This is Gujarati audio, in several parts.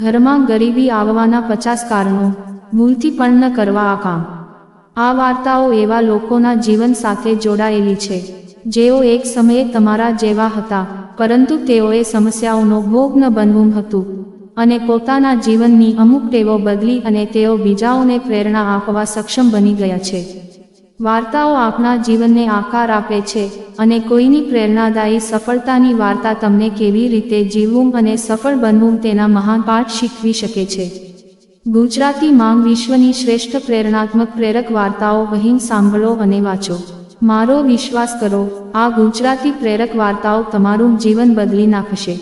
ઘરમાં ગરીબી આવવાના પચાસ કારણો, ભૂલથી પણ ન કરવા આ કામ આ વાર્તાઓ એવા લોકોના જીવન સાથે જોડાયેલી છે, જેઓ એક સમયે તમારા જેવા હતા, પરંતુ તેઓએ સમસ્યાઓનો ભોગ ન બનવું હતું અને પોતાના જીવનની અમુક ટેવો બદલી અને તેઓ બીજાઓને પ્રેરણા આપવા સક્ષમ બની ગયા છે. વાર્તાઓ આપણા જીવનને આકાર આપે છે અને કોઈની પ્રેરણાદાયી સફળતાની વાર્તા તમને કેવી રીતે જીવવું અને સફળ બનવું તેના મહાન પાઠ શીખવી શકે છે. ગુજરાતી માંગ વિશ્વની શ્રેષ્ઠ પ્રેરણાત્મક પ્રેરક વાર્તાઓ અહીં સાંભળો અને વાંચો. મારો વિશ્વાસ કરો, આ ગુજરાતી પ્રેરક વાર્તાઓ તમારું જીવન બદલી નાખશે.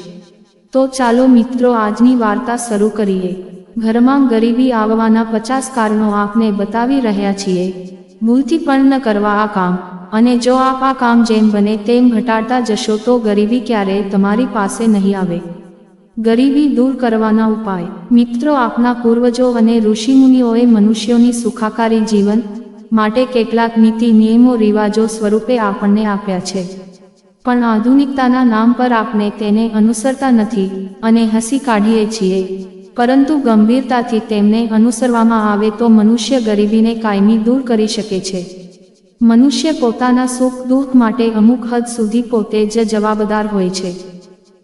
તો ચાલો મિત્રો આજની વાર્તા શરૂ કરીએ. ઘરમાં ગરીબી આવવાના પચાસ કારણો આપને બતાવી રહ્યા છીએ. ભૂલથી કરવા આ કામ. અને જો આપ આ કામ જેમ બને તેમ ઘટાડતા જશો તો ગરીબી ક્યારેય તમારી પાસે નહીં આવે. ગરીબી દૂર કરવાના ઉપાય. મિત્રો, આપના પૂર્વજો અને ઋષિમુનિઓએ મનુષ્યોની સુખાકારી જીવન માટે કેટલાક નીતિ, નિયમો, રિવાજો સ્વરૂપે આપણને આપ્યા છે. પણ આધુનિકતાના નામ પર આપણે તેને અનુસરતા નથી અને હસી કાઢીએ છીએ. પરંતુ ગંભીરતાથી તેમને અનુસરવામાં આવે તો મનુષ્ય ગરીબીને કાયમી દૂર કરી શકે છે. મનુષ્ય પોતાના સુખ દુઃખ માટે અમુક હદ સુધી પોતે જ જવાબદાર હોય છે.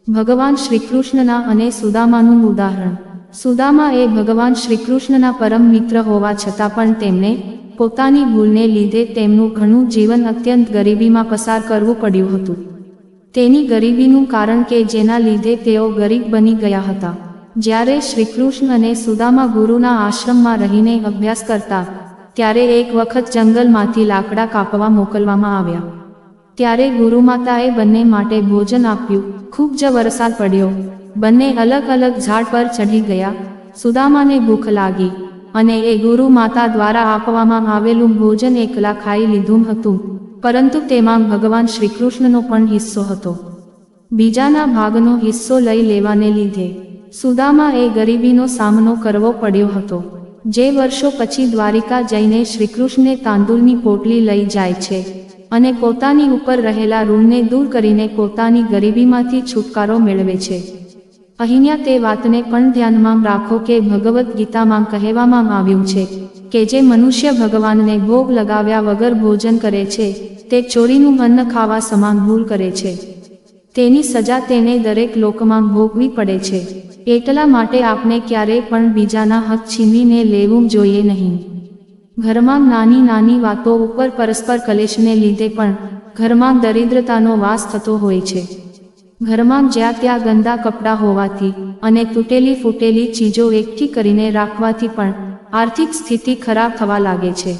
ભગવાન શ્રીકૃષ્ણના અને સુદામાનું ઉદાહરણ. સુદામા એ ભગવાન શ્રીકૃષ્ણના પરમ મિત્ર હોવા છતાં પણ તેમને પોતાની ભૂલને લીધે તેમનું ઘણું જીવન અત્યંત ગરીબીમાં પસાર કરવું પડ્યું હતું. તેની ગરીબીનું કારણ કે જેના લીધે તેઓ ગરીબ બની ગયા હતા. જ્યારે શ્રીકૃષ્ણ અને સુદામા ગુરુના આશ્રમમાં રહીને અભ્યાસ કરતા, ત્યારે એક વખત જંગલમાંથી લાકડા કાપવા મોકલવામાં આવ્યા. ત્યારે ગુરુમાતાએ બંને માટે ભોજન આપ્યું. ખૂબ જ વરસાદ પડ્યો. બંને અલગ અલગ ઝાડ પર ચઢી ગયા. સુદામાને ભૂખ લાગી અને એ ગુરુ માતા દ્વારા આપવામાં આવેલું ભોજન એકલા ખાઈ લીધું હતું. પરંતુ તેમાં ભગવાન શ્રીકૃષ્ણનો પણ હિસ્સો હતો. બીજાના ભાગનો હિસ્સો લઈ લેવાને લીધે સુદામા એ ગરીબીનો સામનો કરવો પડ્યો હતો. જે વર્ષો પછી દ્વારિકા જઈને શ્રીકૃષ્ણે તાંદુલની પોટલી લઈ જાય છે અને પોતાની ઉપર રહેલા ઋણને દૂર કરીને પોતાની ગરીબીમાંથી છુટકારો મેળવે છે. અહીંયા તે વાતને પણ ધ્યાનમાં રાખો કે ભગવદ્ ગીતામાં કહેવામાં આવ્યું છે કે જે મનુષ્ય ભગવાનને ભોગ લગાવ્યા વગર ભોજન કરે છે, તે ચોરીનું અન્ન ખાવા સમાન ભૂલ કરે છે. તેની સજા તેને દરેક લોકમાં ભોગવી પડે છે. એટલા માટે આપણે ક્યારેય પણ બીજાના હક છીનવીને લેવું જોઈએ નહીં. ઘરમાં નાની નાની વાતો ઉપર પરસ્પર કલેશને લીધે પણ ઘરમાં દરિદ્રતાનો વાસ થતો હોય છે. ઘરમાં જ્યાં ત્યાં ગંદા કપડાં હોવાથી અને તૂટેલી ફૂટેલી ચીજો એકઠી કરીને રાખવાથી પણ આર્થિક સ્થિતિ ખરાબ થવા લાગે છે.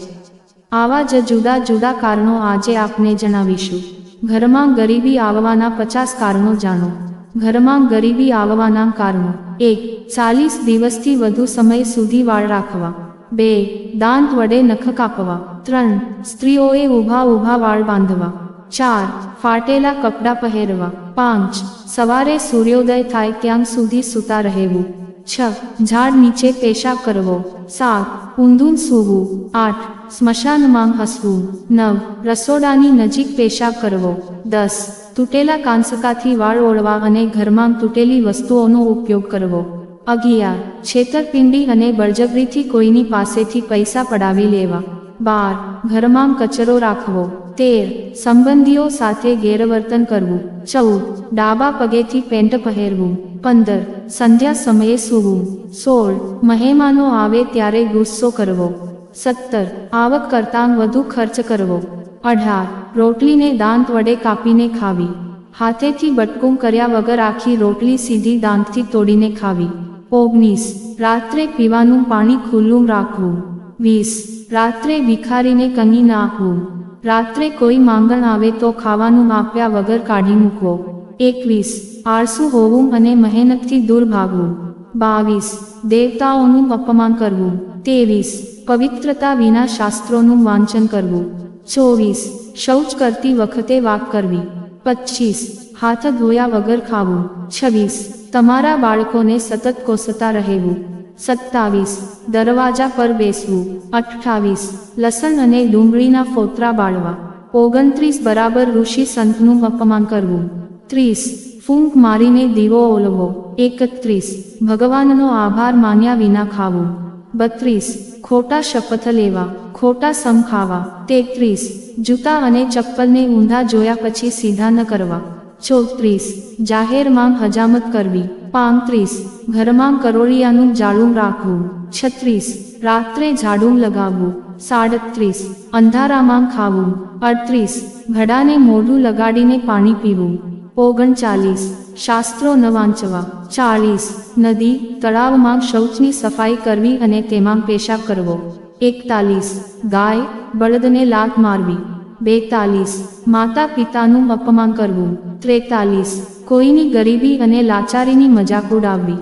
આવા જ જુદા જુદા કારણો આજે આપને જણાવીશું. ઘરમાં ગરીબી આવવાના પચાસ કારણો જાણો. ઘરમાં ગરીબી આવવાના કારણો. એક, ચાલીસ દિવસથી વધુ સમય સુધી વાળ રાખવા. બે, દાંત વડે નખ કાપવા. ત્રણ, સ્ત્રીઓએ ઊભા ઊભા વાળ બાંધવા. ચાર, ફાટેલા કપડાં પહેરવા. પાંચ, સવારે સૂર્યોદય થાય ત્યાં સુધી સૂતા રહેવું. છ, ઝાડ નીચે પેશાબ કરવો. સાત, ઊંધું સૂવું. આઠ, સ્મશાનમાં હસવું. નવ, રસોડાની નજીક પેશાબ કરવો. દસ તૂટેલા કાંસકાથી વાળ ઓળવા અને ઘરમાં તૂટેલી વસ્તુઓનો ઉપયોગ કરવો. અગિયાર. છેતરપિંડી અને બળજબરીથી કોઈની પાસેથી પૈસા પડાવી લેવા. બાર. ઘરમાં કચરો રાખવો. તેર. સંબંધીઓ સાથે ગેરવર્તન કરવું. ચૌદ. ડાબા પગેથી પેન્ટ પહેરવું. પંદર. સંધ્યા સમયે સૂવું. સોળ. મહેમાનો આવે ત્યારે ગુસ્સો કરવો. સત્તર. આવક કરતાં વધુ ખર્ચ કરવો. અઢાર. રોટલીને દાંત વડે કાપીને ખાવી. હાથેથી બટકું કર્યા વગર આખી રોટલી સીધી દાંતથી તોડીને ખાવી. ઓગણીસ. રાત્રે પીવાનું પાણી ખુલ્લું રાખવું. વીસ. રાત્રે ભિખારીને કંગી નાખવું રાત્રે કોઈ માંગણ આવે તો ખાવાનું આપ્યા વગર કાઢી મૂકવો. એકવીસ. આળસુ હોવું અને મહેનતથી દૂર ભાગવું. બાવીસ. દેવતાઓનું અપમાન કરવું. તેવીસ પવિત્રતા વિના શાસ્ત્રોનું વાંચન કરવું. ચોવીસ, શૌચ કરતી વખતે વાક કરવી. પચીસ હાથ ધોયા વગર ખાવું. છવ્વીસ, તમારા બાળકોને સતત કોસતા રહેવું. સત્તાવીસ, દરવાજા પર બેસવું. અઠ્ઠાવીસ, લસણ અને ડુંગળીના ફોતરા બાળવા. ઓગણત્રીસ, બરાબર ઋષિ સંતનું અપમાન કરવું. ત્રીસ, ફૂંક મારીને દીવો ઓલવો. એકત્રીસ, ભગવાનનો આભાર માન્યા વિના ખાવું. બત્રીસ, ખોટા શપથ લેવા, ખોટા સમ ખાવા, તેત્રીસ, જૂતા અને ચપ્પલને ઊંધા જોયા પછી સીધા ન કરવા, ચોત્રીસ જાહેરમાં હજામત કરવી, પાંત્રીસ, ઘરમાં કરોળિયાનું જાળું રાખવું, છત્રીસ, રાત્રે ઝાડું લગાવવું, સાડત્રીસ, અંધારામાં ખાવું, અડત્રીસ, ઘડાને મોઢું લગાડીને પાણી પીવું ઓગણચાલીસ શાસ્ત્રો ન વાંચવા ચાલીસ, નદી, તળાવમાં શૌચની સફાઈ કરવી અને તેમાં પેશાબ કરવો. એકતાલીસ, ગાય, બળદને લાત મારવી. બેતાલીસ માતા પિતાનું અપમાન કરવું. ત્રેતાલીસ, કોઈની ગરીબી અને લાચારીની મજાક ઉડાવવી.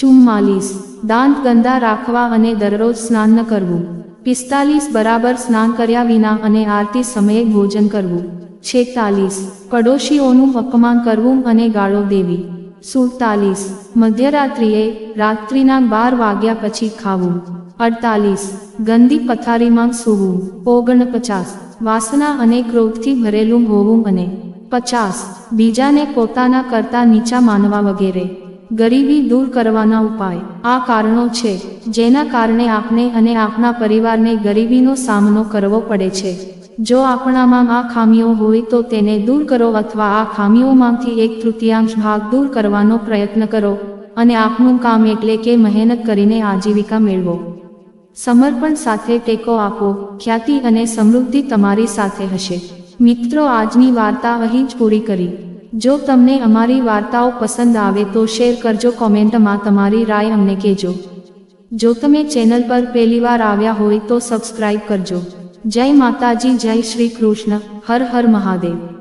ચુમ્માલીસ, દાંત ગંદા રાખવા અને દરરોજ સ્નાન ન કરવું. પિસ્તાલીસ બરાબર સ્નાન કર્યા વિના અને આરતી સમયે ભોજન કરવું. છેતાલીસ. પડોશીઓનું અપમાન કરવું અને ગાળો દેવી. સુડતાલીસ. મધ્યરાત્રિએ રાત્રિના બાર વાગ્યા પછી ખાવું. અડતાલીસ. ગંદી પથારીમાં સૂવું. ઓગણપચાસ. વાસના અને ક્રોધથી ભરેલું હોવું અને પચાસ. બીજાને પોતાના કરતા નીચા માનવા વગેરે. ગરીબી દૂર કરવાના ઉપાય. આ કારણો છે, જેના કારણે આપણે અને આપણા પરિવારને ગરીબીનો સામનો કરવો પડે છે. જો આપણામાં આ ખામીઓ હોય તો તેને દૂર કરો અથવા આ ખામીઓમાંથી એક તૃતીયાંશ ભાગ દૂર કરવાનો પ્રયત્ન કરો અને આપનું કામ એટલે કે મહેનત કરીને આજીવિકા મેળવો. સમર્પણ સાથે ટેકો આપો, ખ્યાતિ અને સમૃદ્ધિ તમારી સાથે હશે. મિત્રો, આજની વાર્તા અહીં જ પૂરી કરી. જો તમને અમારી વાર્તાઓ પસંદ આવે તો શેર કરજો, કોમેન્ટમાં તમારી રાય અમને કહેજો. જો તમે ચેનલ પર પહેલીવાર આવ્યા હોય તો સબસ્ક્રાઇબ કરજો. જય માતાજી જય શ્રી કૃષ્ણ. હર હર મહાદેવ.